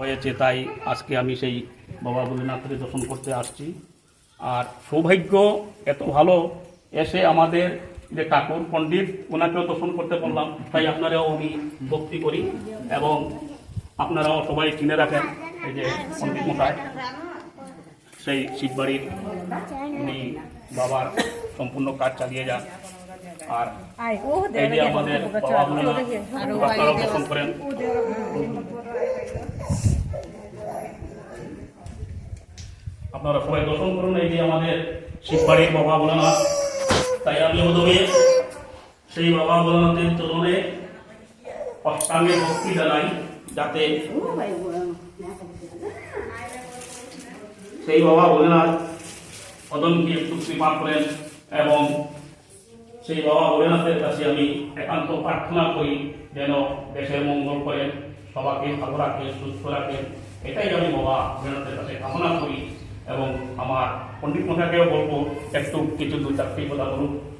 হয়েছে তাই আজকে আমি সেই বাবা ভোলেনাথকে দর্শন করতে আসছি। আর সৌভাগ্য এত ভালো এসে আমাদের যে ঠাকুর পণ্ডিত ওনাকেও দর্শন করতে পারলাম তাই আপনারাও আমি ভক্তি করি এবং আপনারাও সবাই চিনে রাখেন এই যে পণ্ডিত মশাই সেই শিববাড়ির উনি বাবার সম্পূর্ণ কাজ চালিয়ে যান। আর এই যে আমাদের বাবা আপনারাও দর্শন করেন। আপনারা সবাই দর্শন করুন, এই যে আমাদের শিববাড়ির বাবা ভোলানাথ। তাই আমি প্রথমে সেই বাবা ভোলানাথের চরণে অষ্টাঙ্গে ভক্তি জানাই, যাতে সেই বাবা ভোলেনাথ অদনকে একটু কৃপা করেন এবং সেই বাবা ভোলেনাথের কাছে আমি একান্ত প্রার্থনা করি যেন দেশের মঙ্গল করেন, সবাইকে ভালো রাখেন, সুস্থ রাখেন। এটাই আমি বাবা ভোলেনাথের কাছে কামনা করি। পণ্ডিত মশাইকেও বলব একটু কিছু দু চারটি কথা বলুন।